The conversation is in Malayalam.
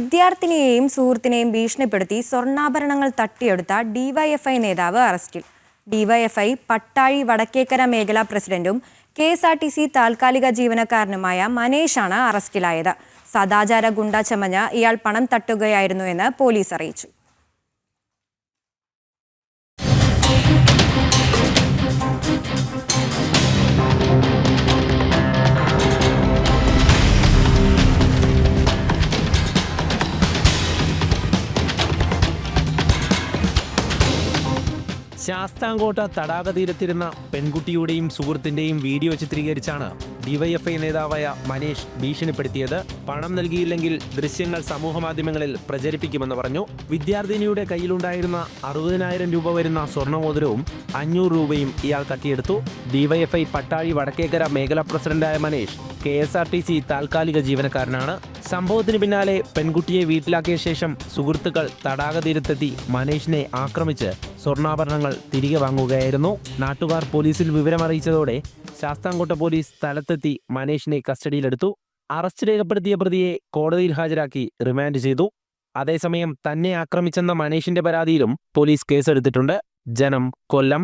വിദ്യാർത്ഥിനിയെയും സുഹൃത്തിനെയും ഭീഷണിപ്പെടുത്തി സ്വർണാഭരണങ്ങൾ തട്ടിയെടുത്ത ഡിവൈഎഫ്ഐ നേതാവ് അറസ്റ്റിൽ. ഡിവൈഎഫ്ഐ പട്ടാഴി വടക്കേക്കര മേഖലാ പ്രസിഡന്റും K S R T C താൽക്കാലിക ജീവനക്കാരനുമായ മനേഷാണ് അറസ്റ്റിലായത്. സദാചാര ഗുണ്ട ചമഞ്ഞ ഇയാൾ പണം തട്ടുകയായിരുന്നു എന്ന് പോലീസ് അറിയിച്ചു. ശാസ്താംകോട്ട തടാക തീരത്തിരുന്ന പെൺകുട്ടിയുടെയും സുഹൃത്തിന്റെയും വീഡിയോ ചിത്രീകരിച്ചാണ് ഡിവൈഎഫ്ഐ നേതാവായ മനീഷ് ഭീഷണിപ്പെടുത്തിയത്. പണം നൽകിയില്ലെങ്കിൽ ദൃശ്യങ്ങൾ സമൂഹമാധ്യമങ്ങളിൽ പ്രചരിപ്പിക്കുമെന്ന് പറഞ്ഞു. വിദ്യാർത്ഥിനിയുടെ കയ്യിലുണ്ടായിരുന്ന അറുപതിനായിരം രൂപ വരുന്ന സ്വർണമോതിരവും അഞ്ഞൂറ് രൂപയും ഇയാൾ തട്ടിയെടുത്തു ഡിവൈഎഫ്ഐ പട്ടാഴി വടക്കേക്കര മേഖലാ പ്രസിഡന്റായ Maneesh K S R T C താൽക്കാലിക ജീവനക്കാരനാണ്. സംഭവത്തിന് പിന്നാലെ പെൺകുട്ടിയെ വീട്ടിലാക്കിയ ശേഷം സുഹൃത്തുക്കൾ തടാക തീരത്തെത്തി മനീഷിനെ ആക്രമിച്ച് സ്വർണാഭരണങ്ങൾ തിരികെ വാങ്ങുകയായിരുന്നു. നാട്ടുകാർ പോലീസിൽ വിവരമറിയിച്ചതോടെ ശാസ്താംകോട്ട പോലീസ് സ്ഥലത്തെത്തി മനീഷിനെ കസ്റ്റഡിയിലെടുത്തു. അറസ്റ്റ് രേഖപ്പെടുത്തിയ പ്രതിയെ കോടതിയിൽ ഹാജരാക്കി റിമാൻഡ് ചെയ്തു. അതേസമയം തന്നെ ആക്രമിച്ചെന്ന മനീഷിന്റെ പരാതിയിലും പോലീസ് കേസെടുത്തിട്ടുണ്ട്. ജനം കൊല്ലം.